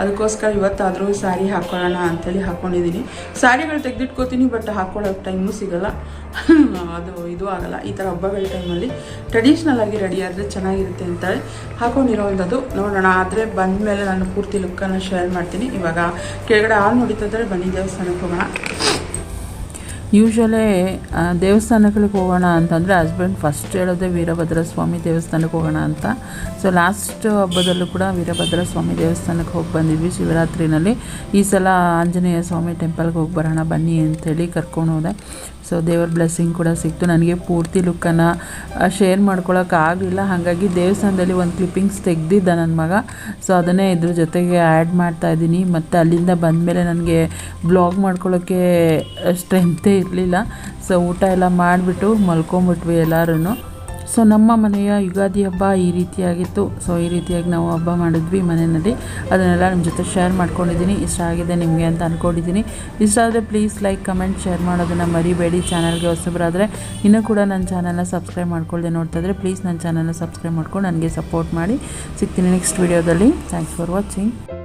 ಅದಕ್ಕೋಸ್ಕರ ಇವತ್ತಾದರೂ ಸ್ಯಾರಿ ಹಾಕ್ಕೊಳ್ಳೋಣ ಅಂತೇಳಿ ಹಾಕ್ಕೊಂಡಿದ್ದೀನಿ ಸ್ಯಾರಿಗಳು ತೆಗೆದಿಟ್ಕೋತೀನಿ ಬಟ್ ಹಾಕ್ಕೊಳ್ಳೋಕೆ ಟೈಮು ಸಿಗಲ್ಲ. ಅದು ಇದು ಆಗಲ್ಲ. ಈ ಥರ ಹಬ್ಬಗಳ ಟೈಮಲ್ಲಿ ಟ್ರೆಡಿಷ್ನಲ್ ಆಗಿ ರೆಡಿ ಆದರೆ ಚೆನ್ನಾಗಿರುತ್ತೆ ಅಂತೇಳಿ ಹಾಕ್ಕೊಂಡಿರೋವಂಥದ್ದು ನೋಡೋಣ. ಆದರೆ ಬಂದಮೇಲೆ ನಾನು ಪೂರ್ತಿ ಲುಕ್ಕನ್ನು ಶೇರ್ ಮಾಡ್ತೀನಿ. ಇವಾಗ ಕೆಳಗಡೆ ಹಾಲು ನೋಡಿತಂದರೆ ಬನ್ನಿ, ದೇವಸ್ಥಾನಕ್ಕೆ ಹೋಗೋಣ. ಯೂಶ್ವಲಿ ದೇವಸ್ಥಾನಗಳಿಗೆ ಹೋಗೋಣ ಅಂತಂದರೆ ಹಸ್ಬೆಂಡ್ ಫಸ್ಟ್ ಹೇಳೋದೇ ವೀರಭದ್ರ ಸ್ವಾಮಿ ದೇವಸ್ಥಾನಕ್ಕೆ ಹೋಗೋಣ ಅಂತ. ಸೊ ಲಾಸ್ಟ್ ಹಬ್ಬದಲ್ಲೂ ಕೂಡ ವೀರಭದ್ರ ಸ್ವಾಮಿ ದೇವಸ್ಥಾನಕ್ಕೆ ಹೋಗಿ ಬಂದಿದ್ವಿ ಶಿವರಾತ್ರಿನಲ್ಲಿ. ಈ ಸಲ ಆಂಜನೇಯ ಸ್ವಾಮಿ ಟೆಂಪಲ್ಗೆ ಹೋಗಿ ಬರೋಣ ಬನ್ನಿ ಅಂಥೇಳಿ ಕರ್ಕೊಂಡು ಹೋದೆ. ಸೊ ದೇವರ ಬ್ಲೆಸ್ಸಿಂಗ್ ಕೂಡ ಸಿಕ್ತು. ನನಗೆ ಪೂರ್ತಿ ಲುಕ್ಕನ್ನು ಶೇರ್ ಮಾಡ್ಕೊಳ್ಳೋಕ್ಕಾಗಲಿಲ್ಲ ಹಾಗಾಗಿ ದೇವಸ್ಥಾನದಲ್ಲಿ ಒಂದು ಕ್ಲಿಪ್ಪಿಂಗ್ಸ್ ತೆಗೆದಿದ್ದ ನನ್ನ ಮಗ. ಸೊ ಅದನ್ನೇ ಇದ್ರ ಜೊತೆಗೆ ಆ್ಯಡ್ ಮಾಡ್ತಾ ಇದ್ದೀನಿ. ಮತ್ತು ಅಲ್ಲಿಂದ ಬಂದ ಮೇಲೆ ನನಗೆ ಬ್ಲಾಗ್ ಮಾಡ್ಕೊಳ್ಳೋಕ್ಕೆ ಸ್ಟ್ರೆಂತೇ ಇರಲಿಲ್ಲ. ಸೊ ಊಟ ಎಲ್ಲ ಮಾಡಿಬಿಟ್ಟು ಮಲ್ಕೊಂಬಿಟ್ವಿ ಎಲ್ಲರೂ ಸೊ ನಮ್ಮ ಮನೆಯ ಯುಗಾದಿ ಹಬ್ಬ ಈ ರೀತಿಯಾಗಿತ್ತು. ಸೊ ಈ ರೀತಿಯಾಗಿ ನಾವು ಹಬ್ಬ ಮಾಡಿದ್ವಿ ಮನೆಯಲ್ಲಿ. ಅದನ್ನೆಲ್ಲ ನಿಮ್ಮ ಜೊತೆ ಶೇರ್ ಮಾಡ್ಕೊಂಡಿದ್ದೀನಿ. ಇಷ್ಟ ಆಗಿದೆ ನಿಮಗೆ ಅಂತ ಅಂದ್ಕೊಂಡಿದ್ದೀನಿ ಇಷ್ಟ ಆದರೆ ಪ್ಲೀಸ್ ಲೈಕ್ ಕಮೆಂಟ್ ಶೇರ್ ಮಾಡೋದನ್ನು ಮರಿಬೇಡಿ. ಚಾನಲ್ಗೆ ಹೊಸಬರಾದರೆ ಇನ್ನೂ ಕೂಡ ನನ್ನ ಚಾನಲ್ನ ಸಬ್ಸ್ಕ್ರೈಬ್ ಮಾಡ್ಕೊಳ್ಳದೆ ನೋಡ್ತಾ ಇದ್ರೆ ಪ್ಲೀಸ್ ನನ್ನ ಚಾನಲ್ನ ಸಬ್ಸ್ಕ್ರೈಬ್ ಮಾಡ್ಕೊಂಡು ನನಗೆ ಸಪೋರ್ಟ್ ಮಾಡಿ. ಸಿಗ್ತೀನಿ ನೆಕ್ಸ್ಟ್ ವೀಡಿಯೋದಲ್ಲಿ ಥ್ಯಾಂಕ್ಸ್ ಫಾರ್ ವಾಚಿಂಗ್